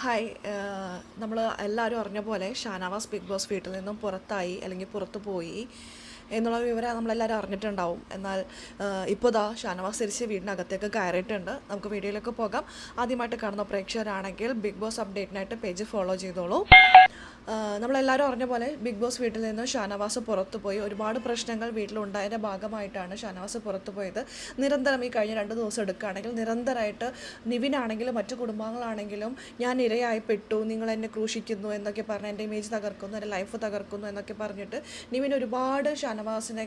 Hi നമ്മൾ എല്ലാവരും അറിഞ്ഞ പോലെ ഷാനവാസ് ബിഗ് ബോസ് വീട്ടിൽ നിന്നും പുറത്തായി അല്ലെങ്കിൽ പുറത്തു പോയി എന്നുള്ള വിവരം നമ്മളെല്ലാവരും അറിഞ്ഞിട്ടുണ്ടാവും. എന്നാൽ ഇപ്പോൾ ദാ ഷാനവാസ് തിരിച്ച് വീടിനകത്തേക്ക് കയറിയിട്ടുണ്ട്. നമുക്ക് വീഡിയോയിലേക്ക് പോകാം. ആദ്യമായിട്ട് കാണുന്ന പ്രേക്ഷകരാണെങ്കിൽ ബിഗ് ബോസ് അപ്ഡേറ്റിനായിട്ട് പേജ് ഫോളോ ചെയ്തോളൂ. നമ്മളെല്ലാവരും അറിഞ്ഞ പോലെ ബിഗ് ബോസ് വീട്ടിൽ നിന്ന് ഷാനവാസ് പുറത്തു പോയി. ഒരുപാട് പ്രശ്നങ്ങൾ വീട്ടിലുണ്ടായതിന്റെ ഭാഗമായിട്ടാണ് ഷാനവാസ് പുറത്തു പോയത്. നിരന്തരം ഈ കഴിഞ്ഞ രണ്ട് ദിവസം എടുക്കുകയാണെങ്കിൽ നിരന്തരമായിട്ട് നിവിനാണെങ്കിലും മറ്റു കുടുംബാംഗങ്ങളാണെങ്കിലും ഞാൻ ഇരയായി പെട്ടു നിങ്ങൾ എന്നെ ക്രൂശിക്കുന്നു എന്നൊക്കെ പറഞ്ഞ് എന്റെ ഇമേജ് തകർക്കുന്നു എന്റെ ലൈഫ് തകർക്കുന്നു എന്നൊക്കെ പറഞ്ഞിട്ട് നിവിൻ ഒരുപാട് ഷാനവാസിനെ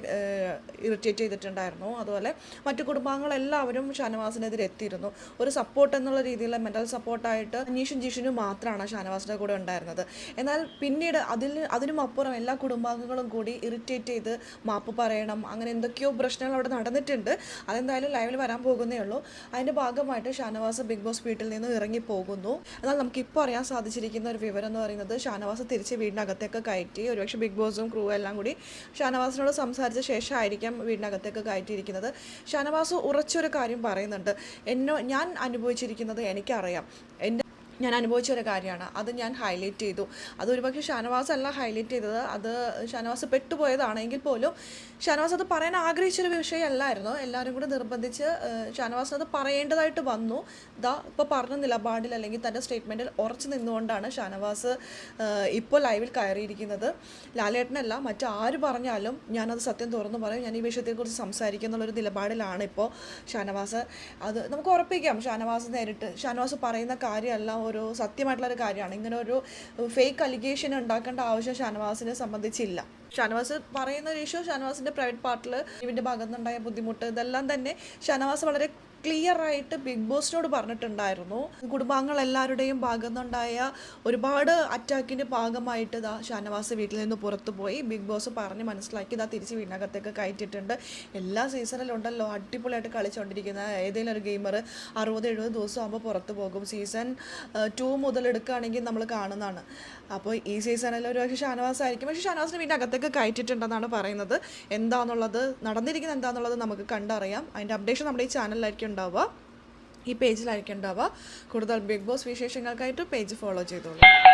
ഇറിറ്റേറ്റ് ചെയ്തിട്ടുണ്ടായിരുന്നു. അതുപോലെ മറ്റു കുടുംബങ്ങളെല്ലാവരും ഷാനവാസിനെതിരെ എത്തിയിരുന്നു. ഒരു സപ്പോർട്ട് എന്നുള്ള രീതിയിലുള്ള മെന്റൽ സപ്പോർട്ടായിട്ട് അനീഷും ജിഷുനും മാത്രമാണ് ഷാനവാസിന്റെ കൂടെ ഉണ്ടായിരുന്നത്. എന്നാൽ പിന്നീട് അതിൽ അതിനും അപ്പുറം എല്ലാ കുടുംബാംഗങ്ങളും കൂടി ഇറിറ്റേറ്റ് ചെയ്ത് മാപ്പ് പറയണം അങ്ങനെ എന്തൊക്കെയോ പ്രശ്നങ്ങൾ അവിടെ നടന്നിട്ടുണ്ട്. അതെന്തായാലും ലൈവിൽ വരാൻ പോകുന്നേ ഉള്ളൂ. അതിന്റെ ഭാഗമായിട്ട് ഷാനവാസ് ബിഗ് ബോസ് വീട്ടിൽ നിന്ന് ഇറങ്ങി പോകുന്നു. എന്നാൽ നമുക്കിപ്പോൾ അറിയാൻ സാധിച്ചിരിക്കുന്ന ഒരു വിവരം എന്ന് പറയുന്നത് ഷാനവാസ് തിരിച്ച് വീടിനകത്തേക്ക് കയറ്റി ഒരുപക്ഷെ ബിഗ് ബോസും ക്രൂ എല്ലാം കൂടി ഷാനവാസിനോട് സംസാരിച്ച ശേഷമായിരിക്കാം വീടിനകത്തേക്ക് കയറ്റിയിരിക്കുന്നത്. ഷാനവാസ് ഉറച്ചൊരു കാര്യം പറയുന്നുണ്ട്. എന്നോ ഞാൻ അനുഭവിച്ചിരിക്കുന്നത് എനിക്കറിയാം. എന്റെ ഞാൻ അനുഭവിച്ച ഒരു കാര്യമാണ്. അത് ഞാൻ ഹൈലൈറ്റ് ചെയ്തു. അത് ഒരുപക്ഷെ ഷാനവാസ് അല്ല ഹൈലൈറ്റ് ചെയ്തത്. അത് ഷാനവാസ് പെട്ടുപോയതാണെങ്കിൽ പോലും ഷാനവാസ് അത് പറയാൻ ആഗ്രഹിച്ചൊരു വിഷയമല്ലായിരുന്നു. എല്ലാവരും കൂടെ നിർബന്ധിച്ച് ഷാനവാസ് അത് പറയേണ്ടതായിട്ട് വന്നു. ദാ ഇപ്പോൾ പറഞ്ഞ നിലപാടിൽ അല്ലെങ്കിൽ തന്റെ സ്റ്റേറ്റ്മെന്റിൽ ഉറച്ചു നിന്നുകൊണ്ടാണ് ഷാനവാസ് ഇപ്പോൾ ലൈവിൽ കയറിയിരിക്കുന്നത്. ലാലേട്ടനല്ല മറ്റാര് പറഞ്ഞാലും ഞാനത് സത്യം തുറന്നു പറയും. ഞാൻ ഈ വിഷയത്തെക്കുറിച്ച് സംസാരിക്കും എന്നുള്ളൊരു നിലപാടിലാണ് ഇപ്പോൾ ഷാനവാസ്. അത് നമുക്ക് ഉറപ്പിക്കാം. ഷാനവാസ് നേരിട്ട് ഷാനവാസ് പറയുന്ന കാര്യമെല്ലാം ഒരു സത്യമായിട്ടുള്ള ഒരു കാര്യമാണ്. ഇങ്ങനെ ഒരു ഫേക്ക് അലിഗേഷൻ ഉണ്ടാക്കേണ്ട ആവശ്യം ഷാനവാസിനെ സംബന്ധിച്ചില്ല. ഷാനവാസ് പറയുന്ന ഒരു ഇഷ്യൂ ഷാനവാസിന്റെ പ്രൈവറ്റ് പാർട്ടിൽ ഇവന്റെ ഭാഗത്തുനിന്നുണ്ടായ ബുദ്ധിമുട്ട് ഇതെല്ലാം തന്നെ ഷാനവാസ് വളരെ ക്ലിയർ ആയിട്ട് ബിഗ് ബോസിനോട് പറഞ്ഞിട്ടുണ്ടായിരുന്നു. കുടുംബാംഗങ്ങൾ എല്ലാവരുടെയും ഭാഗത്തുനിന്നുണ്ടായ ഒരുപാട് അറ്റാക്കിന്റെ ഭാഗമായിട്ട് ഇതാ ഷാനവാസ് വീട്ടിൽ നിന്ന് പുറത്തു പോയി ബിഗ് ബോസ് പറഞ്ഞ് മനസ്സിലാക്കി ഇതാ തിരിച്ച് വീടിനകത്തേക്ക് കയറ്റിയിട്ടുണ്ട്. എല്ലാ സീസണിലും ഉണ്ടല്ലോ അടിപൊളിയായിട്ട് കളിച്ചുകൊണ്ടിരിക്കുന്ന ഏതെങ്കിലും ഒരു ഗെയിമർ അറുപത് എഴുപത് ദിവസം ആകുമ്പോൾ പുറത്ത് പോകും. സീസൺ ടു മുതൽ എടുക്കുകയാണെങ്കിൽ നമ്മൾ കാണുന്നതാണ്. അപ്പോൾ ഈ സീസണിൽ ഒരു പക്ഷേ ഷാനവാസ് ആയിരിക്കും. പക്ഷേ ഷാനവാസിന് വീടിനകത്തേക്ക് കയറ്റിയിട്ടുണ്ടെന്നാണ് പറയുന്നത്. എന്താണെന്നുള്ളത് നടന്നിരിക്കുന്നത് എന്താണെന്നുള്ളത് നമുക്ക് കണ്ടറിയാം. അതിന്റെ അപ്ഡേഷൻ നമ്മുടെ ഈ ചാനലിലായിരിക്കും ഉണ്ടാവുക. ഈ പേജിലായിരിക്കും ഉണ്ടാവുക. കൂടുതൽ ബിഗ് ബോസ് വിശേഷങ്ങൾക്കായിട്ട് പേജ് ഫോളോ ചെയ്തോളൂ.